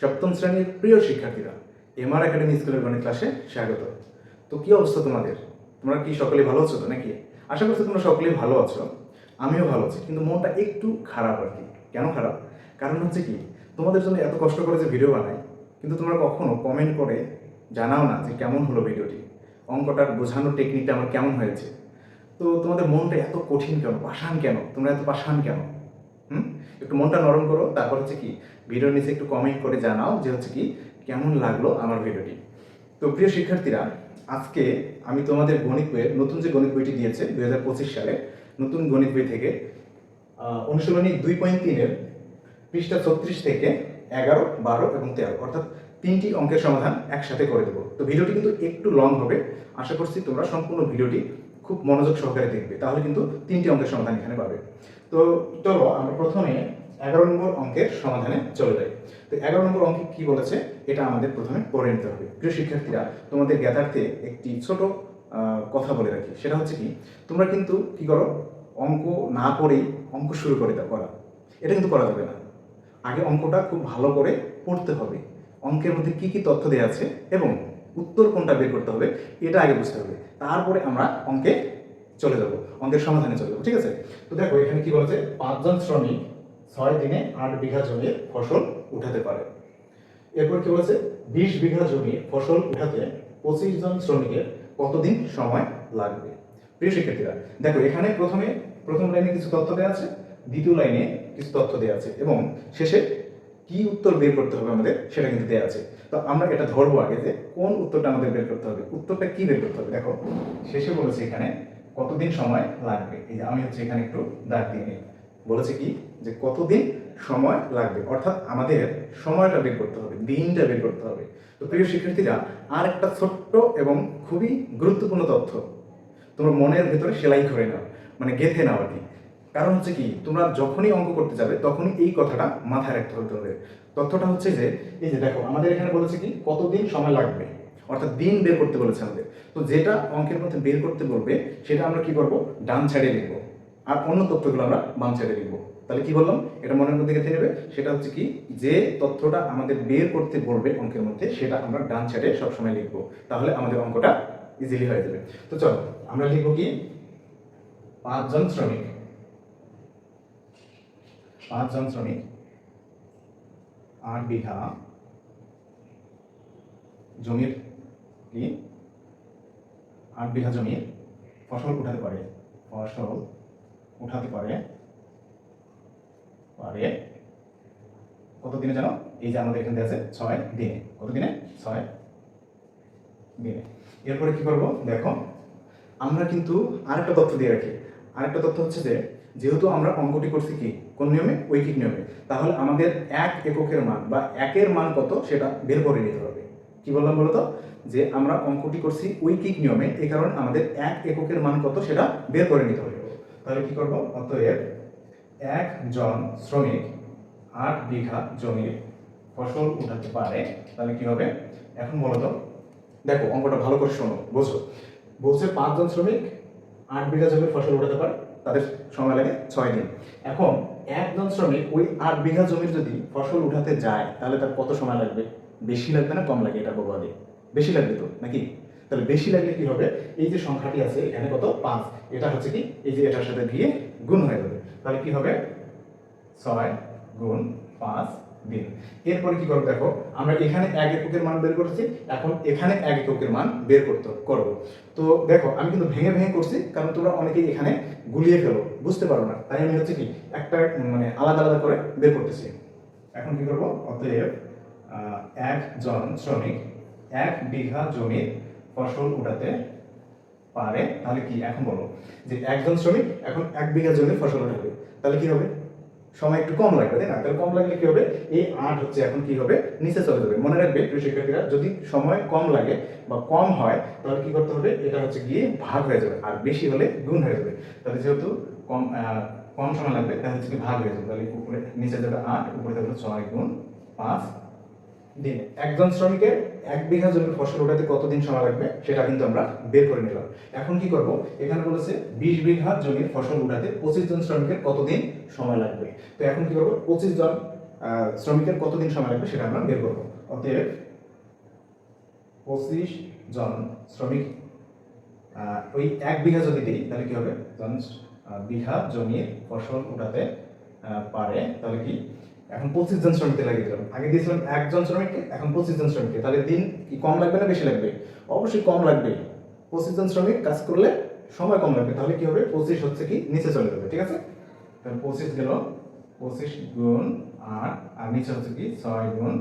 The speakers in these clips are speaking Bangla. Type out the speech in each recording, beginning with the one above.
সপ্তম শ্রেণির প্রিয় শিক্ষার্থীরা এমআর একাডেমি স্কুলের গণিত ক্লাসে স্বাগত। তো কি অবস্থা তোমাদের? তোমরা কি সকলে ভালো আছো তো নাকি? আশা করছি তোমরা সকলেই ভালো আছো। আমিও ভালো আছি, কিন্তু মনটা একটু খারাপ আর কি। কেন খারাপ? কারণ হচ্ছে কি, তোমাদের জন্য এত কষ্ট করে যে ভিডিও বানাই, কিন্তু তোমরা কখনো কমেন্ট করে জানাও না যে কেমন হলো ভিডিওটি অঙ্কটার বোঝানোর টেকনিকটা আমার কেমন হয়েছে? তো তোমাদের মনটা এত কঠিন কেন? পাষাণ কেন? তোমরা এত পাষাণ কেন? হুম? একটু মনটা নরম করো, তারপর হচ্ছে কি, ভিডিওর নিচে একটু কমেন্ট করে জানাও যে হচ্ছে কি, কেমন লাগল আমার ভিডিওটি। তো প্রিয় শিক্ষার্থীরা, আজকে আমি তোমাদের গণিত বইয়ের নতুন যে গণিত বইটি দিয়েছে, দুই হাজার পঁচিশ সালে, নতুন গণিত বই থেকে অনুশীলনী দুই পয়েন্ট তিনের পৃষ্ঠা ছত্রিশ থেকে এগারো, বারো এবং তেরো, অর্থাৎ তিনটি অঙ্কের সমাধান একসাথে করে দেবো। তো ভিডিওটি কিন্তু একটু লং হবে। আশা করছি তোমরা সম্পূর্ণ ভিডিওটি খুব মনোযোগ সহকারে দেখবে, তাহলে কিন্তু তিনটি অঙ্কের সমাধান এখানে পাবে। তো চলো, আমরা প্রথমে এগারো নম্বর অঙ্কের সমাধানে চলে যাই। তো এগারো নম্বর অঙ্কে কি বলেছে? এটা আমাদের প্রথমে পড়ে নিতে হবে। প্রিয় শিক্ষার্থীরা, তোমাদের জ্ঞাতার্থে একটি ছোট কথা বলে রাখি। সেটা হচ্ছে কি, তোমরা কিন্তু কি করো? অঙ্ক না পড়েই অঙ্ক শুরু করে দাও, করা। এটা কিন্তু করা যাবে না। আগে অঙ্কটা খুব ভালো করে পড়তে হবে। অঙ্কের মধ্যে কি কি তথ্য দেওয়া আছে এবং উত্তর কোনটা বের করতে হবে, এটা আগে বুঝতে হবে। তারপরে আমরা অঙ্কে চলে যাব, অঙ্কের সমাধানে চলে যাব, ঠিক আছে? তো দেখো, এখানে কি বলেছে? পাঁচজন শ্রমিক ছয় দিনে আট বিঘা জমির ফসল উঠাতে পারে। এরপর কি বলেছে? বিশ বিঘা জমির ফসল উঠাতে পঁচিশ জন শ্রমিকের কতদিন সময় লাগবে? প্রিয় শিক্ষার্থীরা, দেখো, এখানে প্রথমে, প্রথম লাইনে কিছু তথ্য দেওয়া আছে, দ্বিতীয় লাইনে কিছু তথ্য দেওয়া আছে, এবং শেষে কি উত্তর বের করতে হবে আমাদের সেটা কিন্তু দেওয়া আছে। তো আমরা এটা ধরবো আগে যে কোন উত্তরটা আমাদের বের করতে হবে, উত্তরটা কি বের করতে হবে? দেখো, শেষে বলেছে এখানে কতদিন সময় লাগবে? এই যে আমি হচ্ছে এখানে একটু দাগ দিয়ে নিই। বলেছে কি? যে কতদিন সময় লাগবে? অর্থাৎ আমাদের সময়টা বের করতে হবে, দিনটা বের করতে হবে। তো প্রিয় শিক্ষার্থীরা আর একটা ছোট্ট এবং খুবই গুরুত্বপূর্ণ তথ্য। তোমরা মনের ভেতরে সেলাই করে নাও মানে গেঁথে নাও আর কি। কারণ হচ্ছে কি, তোমরা যখনই অঙ্ক করতে যাবে, তখনই এই কথাটা মাথায় রাখতে হবে তোমাদের। তথ্যটা হচ্ছে যে, এই যে দেখো, আমাদের এখানে বলেছে কি, কতদিন সময় লাগবে? অর্থাৎ দিন বের করতে বলেছে আমাদের। তো যেটা অঙ্কের মধ্যে বের করতে বলবে, সেটা আমরা কি করব? ডান সাইডে লিখব। আর অন্য তথ্যগুলো আমরা বাম সাইডে লিখব। তাহলে কি বললাম? এটা মনের মধ্যে গেঁথে নেবে। সেটা হচ্ছে কি, যে তথ্যটা আমাদের বের করতে বলবে অঙ্কের মধ্যে, সেটা আমরা ডান সাইডে সবসময় লিখব। তাহলে আমাদের অঙ্কটা ইজিলি হয়ে যাবে। তো চলো, আমরা লিখব কি, পাঁচজন শ্রমিক। পাঁচজন শ্রমিক, আট বিঘা জমির কি? আট বিঘা জমির ফসল উঠাতে পারে, ফসল উঠাতে পারে পারে কত দিনে জানো? এই যে আমাদের এখানে আছে ছয় দিনে। কত দিনে ছয় দিনে। এরপরে কি করব? দেখো, আমরা কিন্তু আরেকটা তথ্য দিয়ে রাখি। আরেকটা তথ্য হচ্ছে যে, যেহেতু আমরা অঙ্কটি করছি কি? কোন নিয়মে? ঐকিক নিয়মে। তাহলে আমাদের এক এককের মান বা একের মান কত সেটা বের করে নিতে হবে। কি বললাম বলতো? যে আমরা অঙ্কটি করছি ঐকিক নিয়মে এই কারণে আমাদের এক এককের মান কত সেটা বের করে নিতে হবে। তাহলে কি করব? অতএব একজন শ্রমিক, আট বিঘা জমির ফসল উঠাতে পারে, তাহলে কি হবে? এখন বলো তো দেখো অঙ্কটা ভালো করে শোনো, বোঝো। বলছে পাঁচজন শ্রমিক, আট বিঘা জমির ফসল উঠাতে পারে, তাদের সময় লাগে ছয় দিন। এখন একজন শ্রমিক ওই আট বিঘা জমির যদি ফসল উঠাতে যায়, তাহলে তার কত সময় লাগবে? বেশি লাগবে না কম লাগে এটা বলব বেশি লাগবে তো, নাকি? তাহলে বেশি লাগলে কি হবে? এই যে সংখ্যাটি আছে, এখানে কত? পাঁচ। এটা হচ্ছে কি? এই যে এটার সাথে দিয়ে গুণ হয়ে যাবে। তাহলে কি হবে? ছয় গুণ পাঁচ দিন। এরপরে কি করব দেখো, আমরা এখানে এক এককের মান বের করেছি এখন এখানে এক এককের মান বের করতে করব। তো দেখো, আমি কিন্তু ভেঙে ভেঙে করছি, কারণ তোমরা অনেকেই এখানে গুলিয়ে ফেলো, বুঝতে পারো না। তাই আমি হচ্ছে কি, একটা মানে আলাদা আলাদা করে বের করতেছি। এখন কি করব, অতএব একজন শ্রমিক, এক বিঘা জমির ফসল উঠাতে পারে, তাহলে কি? এখন বলো যে একজন শ্রমিক, এখন এক বিঘা জমির ফসল উঠাবে, তাহলে কি হবে? সময় একটু কম লাগবে, তাই না? তাহলে কম লাগলে কি হবে? এই আট হচ্ছে এখন কি হবে? নিচে চলে যাবে। মনে রাখবে, প্রিয় শিক্ষার্থীরা, যদি সময় কম লাগে বা কম হয়, তাহলে কি করতে হবে? এটা হচ্ছে গিয়ে ভাগ হয়ে যাবে। আর বেশি হলে গুণ হয়ে যাবে। তাহলে যেহেতু কম কম সময় লাগবে, তাহলে হচ্ছে ভাগ হয়ে যাবে। তাহলে উপরে নিচে যাবে আট, উপরে যাবে ছয় গুণ পাঁচ। দিন। একজন শ্রমিকের এক বিঘা জমির ফসল উঠাতে কতদিন সময় লাগবে সেটা কিন্তু আমরা বের করে নিলাম। এখন কি করব? এখানে বলেছে বিশ বিঘা জমির ফসল উঠাতে পঁচিশ জন শ্রমিকের কতদিন সময় লাগবে? তো এখন কি করব? পঁচিশ জন শ্রমিকের কতদিন সময় লাগবে সেটা আমরা বের করব। অতএব পঁচিশ জন শ্রমিক ওই এক বিঘা যদি দিই, তাহলে কি হবে? বিঘা জমির ফসল উঠাতে পারে, তাহলে কি? এখন পঁচিশ জন শ্রমিককে লাগিয়ে দিলাম। আগে দিয়েছিলাম একজন শ্রমিককে, এখন পঁচিশ জন শ্রমিককে। তাহলে দিন কি কম লাগবে না বেশি লাগবে? অবশ্যই কম লাগবে। পঁচিশ জন শ্রমিক কাজ করলে সময় কম লাগবে। তাহলে কি হবে? পঁচিশ হচ্ছে কি? নিচে চলে যাবে, ঠিক আছে? তাহলে পঁচিশ গেল, পঁচিশ গুণ আট, আর নিচে হচ্ছে কি? ছয় গুণ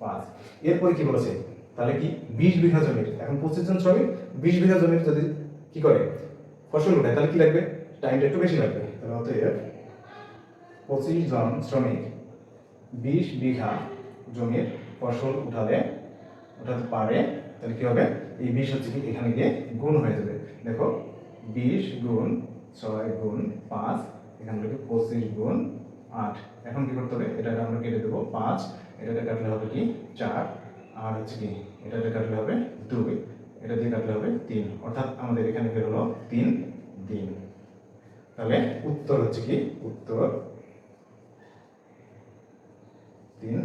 পাঁচ। এরপরে কি বলেছে? তাহলে কি? বিশ বিঘা জমির। এখন পঁচিশ জন শ্রমিক বিশ বিঘা জমির যদি কি করে? ফসল উঠায়, তাহলে কি লাগবে? টাইমটা একটু বেশি লাগবে। তাহলে অতএব পঁচিশ জন শ্রমিক বিশ বিঘা জমির ফসল উঠালে, উঠাতে পারে, তাহলে কি হবে? এই বিশ হচ্ছে কি এখানে গিয়ে গুণ হয়ে যাবে। দেখো, বিশ গুণ ছয় গুণ পাঁচ, এখান থেকে পঁচিশ গুণ আট। এখন কি করতে হবে? এটাকে আমরা কেটে দেবো পাঁচ এটাতে কাটলে হবে কি চার, আর হচ্ছে কি এটা কাটলে হবে দুই, এটা দিয়ে কাটলে হবে তিন। অর্থাৎ আমাদের এখানে বের হলো তিন দিন। তাহলে উত্তর হচ্ছে কি? উত্তর তিন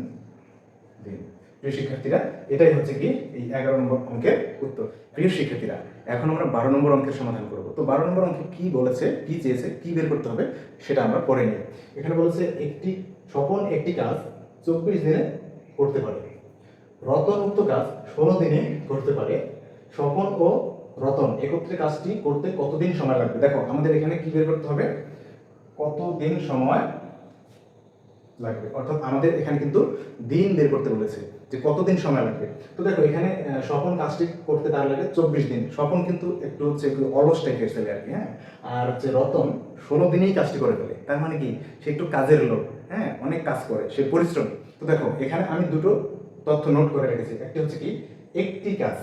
দিন। প্রিয় শিক্ষার্থীরা, এটাই হচ্ছে কি এই এগারো নম্বর অঙ্কের উত্তর। প্রিয় শিক্ষার্থীরা, এখন আমরা বারো নম্বর অঙ্কের সমাধান করব। তো বারো নম্বর অঙ্কে কি বলেছে, কি চেয়েছে, কি বের করতে হবে, সেটা আমরা পরে নিই। এখানে বলেছে, একটি স্বপন একটি কাজ চব্বিশ দিনে করতে পারে। রতন উক্ত কাজ ষোলো দিনে করতে পারে। স্বপন ও রতন, একত্রে কাজটি করতে কতদিন সময় লাগবে? দেখো, আমাদের এখানে কি বের করতে হবে? কতদিন সময় লাগবে। অর্থাৎ আমাদের এখানে কিন্তু দিন বের করতে বলেছে যে কতদিন সময় লাগবে। তো দেখো, এখানে স্বপন কাজটি করতে তার লাগে চব্বিশ দিন। স্বপন কিন্তু একটু হচ্ছে একটু অলস টাইপের ছেলে আর কি হ্যাঁ? আর হচ্ছে রতন ষোলো দিনেই কাজটি করে ফেলে। তার মানে কি? সে একটু কাজের লোক হ্যাঁ? অনেক কাজ করে, সে পরিশ্রম। তো দেখো, এখানে আমি দুটো তথ্য নোট করে রেখেছি। একটি হচ্ছে কি? একটি কাজ,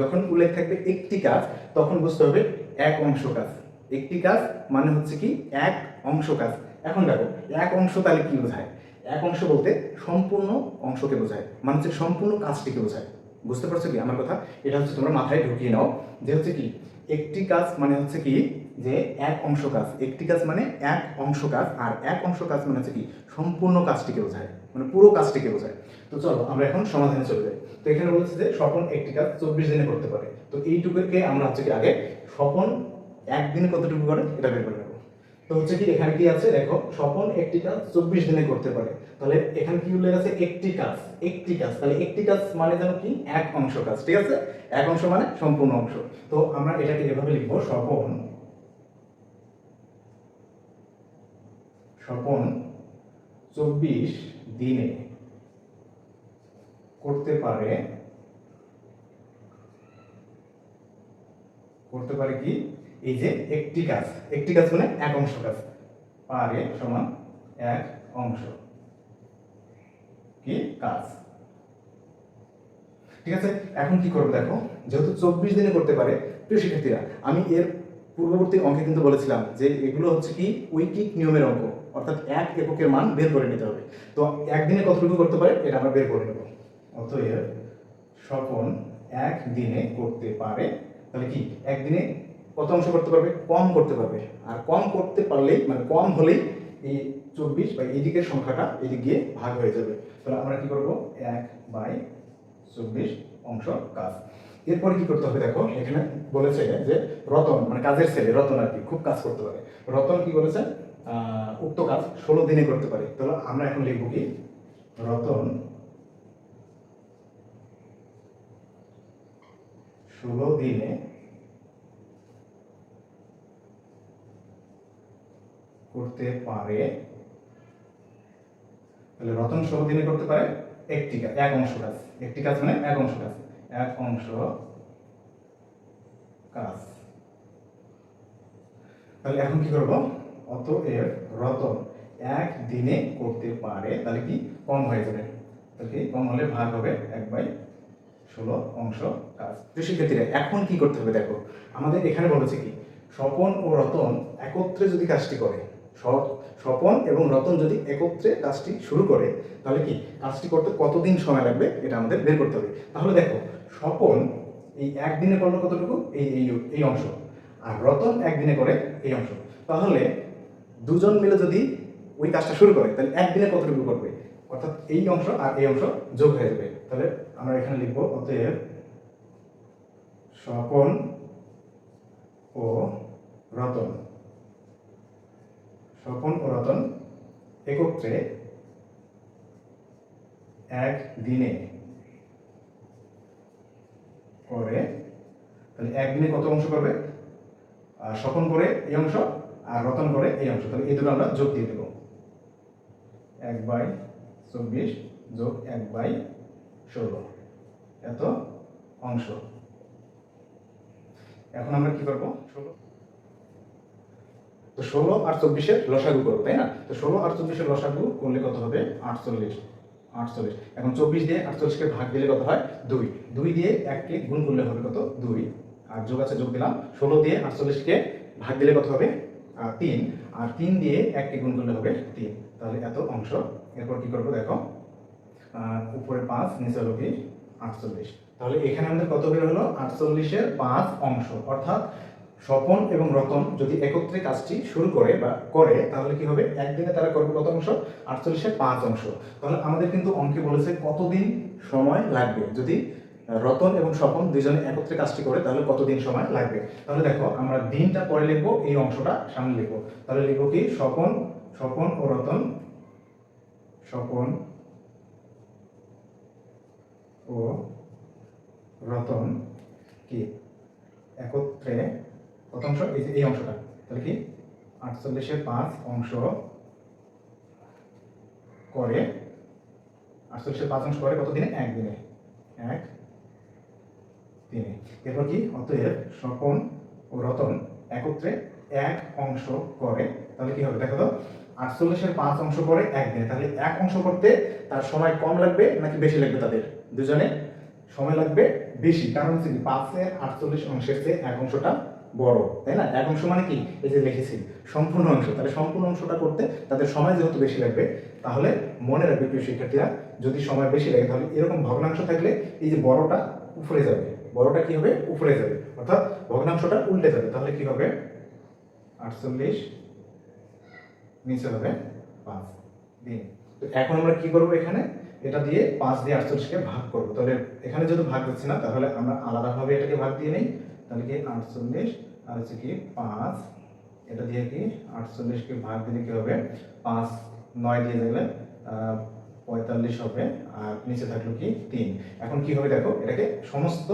যখন উল্লেখ থাকবে একটি কাজ, তখন বুঝতে হবে এক অংশ কাজ। একটি কাজ মানে হচ্ছে কি? এক অংশ কাজ। এখন দেখো, এক অংশ তাহলে কি বোঝায়? এক অংশ বলতে সম্পূর্ণ অংশকে বোঝায় মানে হচ্ছে সম্পূর্ণ কাজটিকে বোঝায়। বুঝতে পারছ কি আমার কথা? এটা হচ্ছে তোমরা মাথায় ঢুকিয়ে নাও যে হচ্ছে কি, একটি কাজ মানে হচ্ছে কি যে এক অংশ কাজ, একটি কাজ মানে এক অংশ কাজ, আর এক অংশ কাজ মানে হচ্ছে কি সম্পূর্ণ কাজটিকে বোঝায় মানে পুরো কাজটিকে বোঝায়। তো চলো আমরা এখন সমাধানে চলে যাই। তো এখানে বলছে যে স্বপন একটি কাজ চব্বিশ দিনে করতে পারে। তো এইটুকুকে আমরা হচ্ছে কি আগে স্বপন একদিনে কতটুকু করে? এটা বের করে তো হচ্ছে কি, এখানে কি আছে? দেখো, স্বপন একটি কাজ চব্বিশ দিনে করতে পারে। তাহলে এখানে কি উল্লেখ আছে? একটি কাজ একটি কাজ। তাহলে একটি কাজ মানে যেন কি? এক অংশ কাজ, ঠিক আছে? এক অংশ মানে সম্পূর্ণ অংশ। তো আমরা এটাকে এভাবে লিখব, স্বপন। স্বপন চব্বিশ দিনে করতে পারে করতে পারে কি? এই যে একটি কাজ একটি কাজ মানে এক অংশ কাজ, পারে সমান এক অংশ। কি? কাজ। ঠিক আছে? এখন কি করব দেখো, যেহেতু চব্বিশ দিনে করতে পারে, প্রিয় শিক্ষার্থীরা, আমি এর পূর্ববর্তী অঙ্কে কিন্তু বলেছিলাম যে এগুলো হচ্ছে কি ঐকিক নিয়মের অঙ্ক, অর্থাৎ এক এককের মান বের করে নিতে হবে। তো একদিনে কতটুকু করতে পারে, এটা আমরা বের করে নেব। অতএব স্বপন এক দিনে করতে পারে, তাহলে কি? একদিনে কত অংশ করতে পারবে? কম করতে পারবে। আর কম করতে পারলেই মানে কম হলেই এই চব্বিশ বা এই দিকের সংখ্যাটা এদিক গিয়ে ভাগ হয়ে যাবে। তাহলে আমরা কি করব? এক বাই চব্বিশ অংশ কাজ। এরপরে কি করতে হবে দেখো, এখানে বলেছে যে রতন মানে কাজের ছেলে, রতন আর কি, খুব কাজ করতে পারে। রতন কি বলেছে উক্ত কাজ ষোলো দিনে করতে পারে। তাহলে আমরা এখন লিখব কি? রতন ষোলো দিনে করতে পারে, তাহলে রতন ষোলো দিনে করতে পারে একটি কাজ এক অংশ কাজ। একটি কাজ মানে এক অংশ কাজ। এক অংশ কাজ। তাহলে এখন কি করব? অতএব রতন এক দিনে করতে পারে, তাহলে কি কম হয়ে যাবে। তাহলে কি কম হলে ভাগ হবে এক বাই ষোলো অংশ কাজ। তো শিক্ষার্থীরা, এখন কি করতে হবে দেখো? আমাদের এখানে বলেছে কি, স্বপন ও রতন একত্রে যদি কাজটি করে স্বপন এবং রতন যদি একত্রে কাজটি শুরু করে, তাহলে কি? কাজটি করতে কতদিন সময় লাগবে? এটা আমাদের বের করতে হবে। তাহলে দেখো, স্বপন এই একদিনে করল কতটুকু? এই এই এই অংশ। আর রতন একদিনে করে এই অংশ। তাহলে দুজন মিলে যদি ওই কাজটা শুরু করে, তাহলে একদিনে কতটুকু করবে? অর্থাৎ এই অংশ আর এই অংশ যোগ হয়ে যাবে। তাহলে আমরা এখানে লিখব, অতএব স্বপন ও রতন। স্বপন ও রতন একত্রে এক দিনে করে, তাহলে একদিনে কত অংশ করবে? আর স্বপন করে এই অংশ, আর রতন করে এই অংশ। তাহলে এই দুটো আমরা যোগ দিয়ে দেবো। এক বাই চব্বিশ যোগ এক বাই ষোলো। এত অংশ। এখন আমরা কি করব? ষোলো। তো ষোলো আর চব্বিশের লসাগু করব তাই না? তো ষোলো আর চব্বিশের লসাগু করলে কত হবে? আটচল্লিশ আটচল্লিশ। এখন চব্বিশ দিয়ে আটচল্লিশকে ভাগ দিলে কত হয়? দুই। দুই দিয়ে এককে গুণ করলে হবে কত? দুই। আর যোগ আছে, যোগ দিলাম। ষোলো দিয়ে আটচল্লিশকে ভাগ দিলে কত হবে? তিন। আর তিন দিয়ে এককে গুণ করলে হবে তিন। তাহলে এত অংশ। এরপর কি করব দেখো? উপরে পাঁচ, নিচে হলো কি আটচল্লিশ। তাহলে এখানে আমাদের কত বের হলো? আটচল্লিশের পাঁচ অংশ। অর্থাৎ স্বপন এবং রতন যদি একত্রে কাজটি শুরু করে বা করে, তাহলে কি হবে? একদিনে তারা করবে কত অংশ? আটচল্লিশে পাঁচ অংশ। তাহলে আমাদের কিন্তু অঙ্কে বলেছে কতদিন সময় লাগবে? যদি রতন এবং স্বপন দুজনে একত্রে কাজটি করে, তাহলে কতদিন সময় লাগবে? তাহলে দেখো, আমরা দিনটা পরে লিখব, এই অংশটা সামনে লিখব। তাহলে লিখব কি? স্বপন স্বপন ও রতন, স্বপন ও রতন কি? একত্রে কত অংশ, এই অংশটা। তাহলে কি? আটচল্লিশের পাঁচ অংশ করে আটচল্লিশের পাঁচ অংশ করে কত দিনে? একদিনে এক দিনে। এরপর কি? অতএব স্বপন ও রতন একত্রে এক অংশ করে, তাহলে কি হবে? দেখো তো, আটচল্লিশের পাঁচ অংশ করে একদিনে তাহলে এক অংশ করতে তার সময় কম লাগবে নাকি বেশি লাগবে তাদের? দুজনে সময় লাগবে বেশি। কারণ হচ্ছে কি পাঁচের আটচল্লিশ অংশের চেয়ে এক অংশটা বড়, তাই না? এক অংশ মানে কি? এই যে লিখেছি, সম্পূর্ণ অংশ। তাহলে সম্পূর্ণ অংশটা করতে তাদের সময় যেহেতু বেশি লাগবে, তাহলে মনে রাখবে প্রিয় শিক্ষার্থীরা, যদি সময় বেশি লাগে, তাহলে এরকম ভগ্নাংশ থাকলে এই যে বড়টা উপরে যাবে। বড়টা কি হবে? উপরে যাবে। অর্থাৎ ভগ্নাংশটা উল্টে যাবে। তাহলে কি হবে? আটচল্লিশ, নিচে হবে পাঁচ দিন তো এখন আমরা কি করব এখানে? এটা দিয়ে পাঁচ দিয়ে আটচল্লিশকে ভাগ করব। তাহলে এখানে যদি ভাগ দিচ্ছি না, তাহলে আমরা আলাদাভাবে এটাকে ভাগ দিয়ে নেই। তাহলে কি? আটচল্লিশ আর হচ্ছে কি পাঁচ। এটা দিয়ে কি? আটচল্লিশকে ভাগ দিলে কি হবে? পাঁচ নয় দিয়ে আহ, পঁয়তাল্লিশ হবে। আর নিচে থাকল কি? তিন। এখন কি হবে দেখো? এটাকে সমস্ত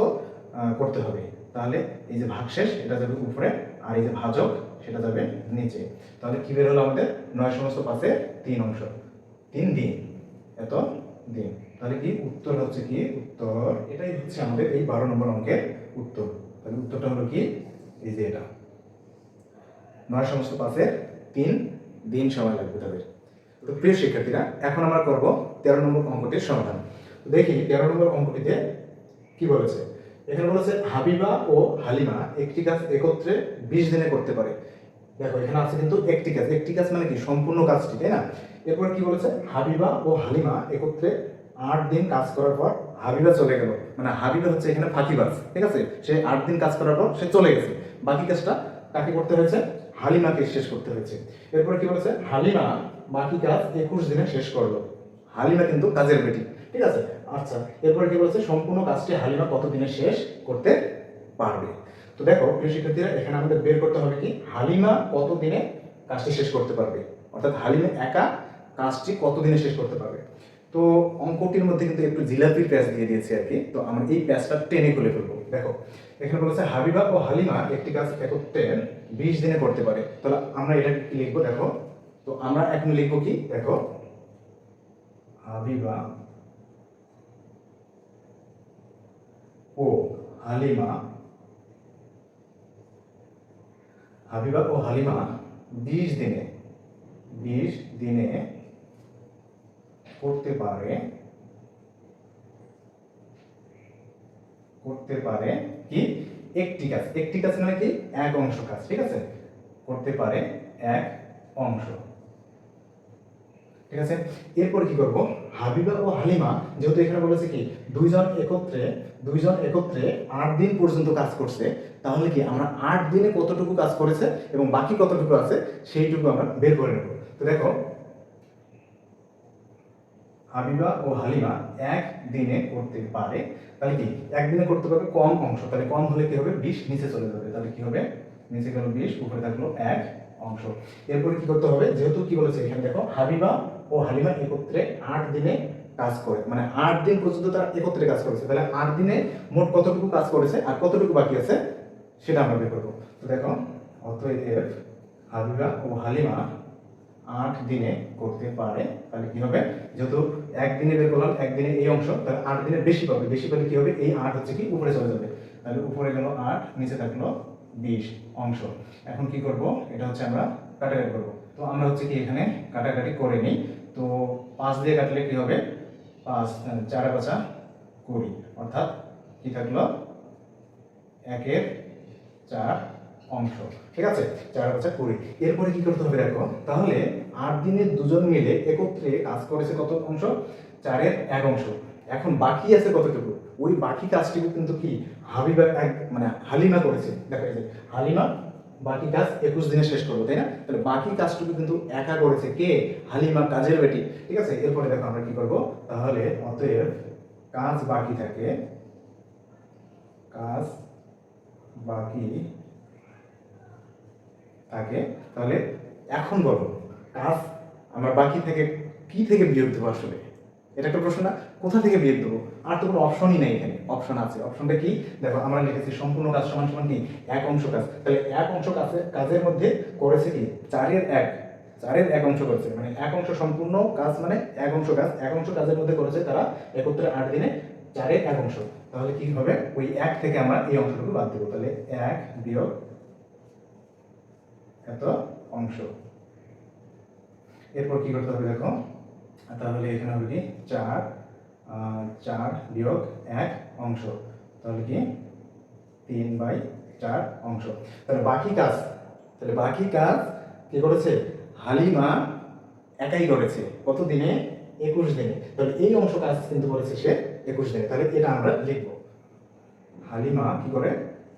করতে হবে। তাহলে এই যে ভাগশেষ এটা যাবে উপরে। আর এই যে ভাজক সেটা যাবে নিচে। তাহলে কি বের হলো আমাদের? নয় সমস্ত পাশে তিন অংশ। তিন দিন এত দিন তাহলে কি? উত্তর হচ্ছে কি? উত্তর। এটাই হচ্ছে আমাদের এই বারো নম্বর অঙ্কের উত্তর। তাহলে উত্তরটা হলো কি? এই যে এটা। নয় সমস্ত পাশে তিন দিন সময় লাগবে তাদের। তো প্রিয় শিক্ষার্থীরা, এখন আমরা করব তেরো নম্বর অঙ্কটির সমাধান। দেখি, তেরো নম্বর অঙ্কটিতে কি বলেছে? এখানে বলেছে, হাবিবা ও হালিমা একটি কাজ একত্রে বিশ দিনে করতে পারে। দেখো, এখানে আছে কিন্তু একটি কাজ। একটি কাজ মানে কি? সম্পূর্ণ কাজটি, তাই না? এরপর কি বলেছে? হাবিবা ও হালিমা একত্রে আট দিন কাজ করার পর হাবিবা চলে গেল। মানে হাবিবা হচ্ছে এখানে ফাঁকিবাজ ঠিক আছে? সে আট দিন কাজ করার পর সে চলে গেছে। বাকি কাজটা কাকে করতে হয়েছে? হালিমাকে শেষ করতে হয়েছে। এরপরে কি বলেছে? হালিমা বাকি কাজ একুশ দিনে শেষ করল। হালিমা কিন্তু কাজের বেটি, ঠিক আছে? আচ্ছা এরপরে কি বলেছে? সম্পূর্ণ কাজটি হালিমা কত দিনে শেষ করতে পারবে? তো দেখো, প্রিয় শিক্ষার্থীরা, এখানে আমাদের বের করতে হবে কি? হালিমা কত দিনে কাজটি শেষ করতে পারবে? অর্থাৎ হালিমা একা কাজটি কত দিনে শেষ করতে পারবে? তো অঙ্কটির মধ্যে কিন্তু একটু জিলাপির প্যাচ দিয়ে দিয়েছে আর কি। তো আমরা এই প্যাচটা টেনে খুলে ফেলব। দেখো, এখানে বলেছে হাবিবা ও হালিমা একটি কাজ একত্রে বিশ দিনে করতে পারে। তাহলে আমরা এটা লিখব? দেখো, তো আমরা এখন লিখব কি? দেখো, হাবিবা ও হালিমা, হাবিবা ও হালিমা বিশ দিনে বিশ দিনে করতে পারে করতে পারে কি? একটি কাজ। একটি কাজ মানে কি? এক অংশ কাজ, ঠিক আছে? করতে পারে এক অংশ। ঠিক আছে? এরপর কি করব? হাবিবা ও হালিমা যেহেতু এখানে বলেছে কি, দুইজন একত্রে দুইজন একত্রে আট দিন পর্যন্ত কাজ করছে, তাহলে কি আমরা আট দিনে কতটুকু কাজ করেছে এবং বাকি কতটুকু আছে, সেইটুকু আমরা বের করে নেব। তো দেখো হাবিবা ও হালিমা এক দিনে করতে পারে, তাহলে কি? একদিনে করতে পারবে কম অংশ। তাহলে কম হলে কি হবে? বিশ নিচে চলে যাবে। তাহলে কি হবে? নিচে গেল বিশ, উপরে থাকল এক অংশ। এরপরে কি করতে হবে? যেহেতু কি বলেছে এখানে দেখো, হাবিবা ও হালিমা একত্রে আট দিনে কাজ করে। মানে আট দিন পর্যন্ত তারা একত্রে কাজ করেছে। তাহলে আট দিনে মোট কতটুকু কাজ করেছে আর কতটুকু বাকি আছে, সেটা আমরা বের করব। তো দেখো, অতএব হাবিবা ও হালিমা আট দিনে করতে পারে, তাহলে কি হবে? যেহেতু একদিনে বের করলাম একদিনে এই অংশ, তাহলে আট দিনে বেশি পাবে। বেশি পেলে কি হবে? এই আট হচ্ছে কি উপরে চলে যাবে। তাহলে উপরে গেল আট, নিচে থাকল বিশ অংশ। এখন কি করব? এটা হচ্ছে আমরা কাটাকাটি করব। তো আমরা হচ্ছে কি এখানে কাটাকাটি করে নিই। তো পাঁচ দিয়ে কাটলে কি হবে? পাঁচ চার বাচা কুড়ি। অর্থাৎ কি থাকল? একের চার অংশ। ঠিক আছে? চার বাচ্চা কুড়ি। এরপরে কি করতে হবে দেখো? তাহলে আট দিনে দুজন মিলে একত্রে কাজ করেছে কত অংশ? চারের এক অংশ। এখন বাকি আছে কতটুকু? ওই বাকি কাজটুকু কিন্তু কি? হাবিবা এক মানে হালিমা করেছে। দেখো এই হালিমা, বাকি কাজ একুশ দিনে শেষ করব তাই না? তাহলে বাকি কাজটুকু কিন্তু একা করেছে কে? হালিমা কাজের বেটি। ঠিক আছে? এরপরে দেখো আমরা কি করব? তাহলে অতএব কাজ বাকি থাকে। কাজ বাকি থাকে, তাহলে এখন বলো কাজ আমরা বাকি থেকে কি থেকে বিয়োগ দেবো আসলে? এটা একটা প্রশ্ন না, কোথা থেকে বিয়োগ দেবো? আর তো কোনো অপশনই নেই এখানে অপশন আছে। অপশনটা কি? দেখো, আমরা লিখেছি সম্পূর্ণ কাজ সমান সমান কি? এক অংশ কাজ। তাহলে এক অংশ কাজে, কাজের মধ্যে করেছে কি? চারের এক। চারের এক অংশ করেছে মানে এক অংশ সম্পূর্ণ কাজ মানে এক অংশ কাজ। এক অংশ কাজের মধ্যে করেছে তারা একত্রে আট দিনে চারের এক অংশ। তাহলে কি হবে? ওই এক থেকে আমরা এই অংশটুকু বাদ দেবো। তাহলে এক বিয়োগ এত অংশ। এরপর কি করতে হবে দেখো? তাহলে এখানে হবে কি? চার চার বিয়োগ এক অংশ। তাহলে কি? তিন বাই চার অংশ। তাহলে বাকি কাজ, তাহলে বাকি কাজ কি করেছে? হালিমা একাই করেছে। কত দিনে? একুশ দিনে। তাহলে এই অংশ কাজ কিন্তু করেছে সে একুশ দিনে। তাহলে এটা আমরা লিখব। হালিমা কি করে?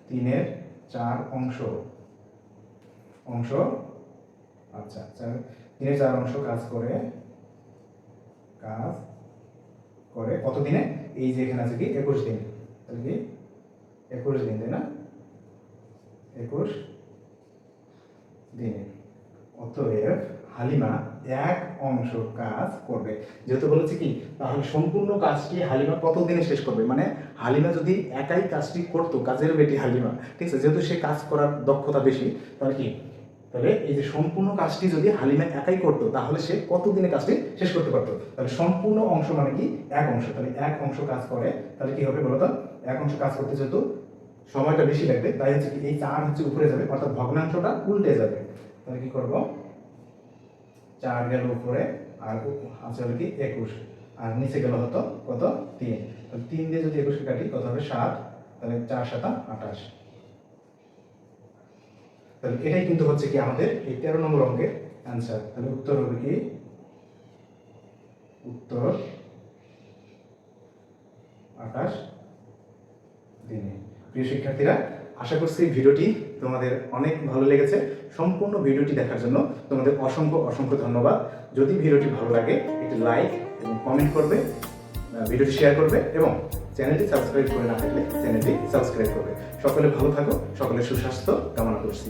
তিনের চার অংশ। অংশ। আচ্ছা চার তিনের চার অংশ কাজ করে কাজ করে কত দিনে এই যে এখানে আছে কি? একুশ দিন। তাহলে কি? একুশ দিন, তাই না? একুশ দিনে। অতএব হালিমা এক অংশ কাজ করবে। যেহেতু বলেছে কি, তাহলে সম্পূর্ণ কাজটি হালিমা কত দিনে শেষ করবে। মানে হালিমা যদি একাই কাজটি করতো, কাজের বেটি হালিমা, ঠিক আছে? যেহেতু সে কাজ করার দক্ষতা বেশি, তাহলে কি? তাহলে এই যে সম্পূর্ণ কাজটি যদি হালিমা একাই করতো, তাহলে সে কত দিনে কাজটি শেষ করতে পারতো? তাহলে সম্পূর্ণ অংশ মানে কি? এক অংশ। তাহলে এক অংশ কাজ করে, তাহলে কি হবে বলতো? এক অংশ কাজ করতে যেহেতু সময়টা বেশি লাগবে, তাই হচ্ছে কি এই চার হচ্ছে উপরে যাবে, অর্থাৎ ভগ্নাংশটা উল্টে যাবে। তাহলে কি করব? চার গেল উপরে, আর আছে হলো কি? একুশ। আর নিচে গেল হতো কত? তিন। তাহলে তিন দিয়ে যদি একুশকে কাটি, কত হবে? সাত। তাহলে চার সাতা আঠাশ। তাহলে এটাই কিন্তু হচ্ছে কি আমাদের এই তেরো নম্বর অঙ্কের অ্যান্সার তাহলে উত্তর হবে কি? উত্তর আঠাশ দিনে। প্রিয় শিক্ষার্থীরা, আশা করছি ভিডিওটি তোমাদের অনেক ভালো লেগেছে। সম্পূর্ণ ভিডিওটি দেখার জন্য তোমাদের অসংখ্য অসংখ্য ধন্যবাদ। যদি ভিডিওটি ভালো লাগে, একটি লাইক এবং কমেন্ট করবে ভিডিওটি শেয়ার করবে এবং চ্যানেলটি সাবস্ক্রাইব করে না থাকলে চ্যানেলটি সাবস্ক্রাইব করবে। সকলে ভালো থাকো, সকলে সুস্বাস্থ্য, কামনা করছি।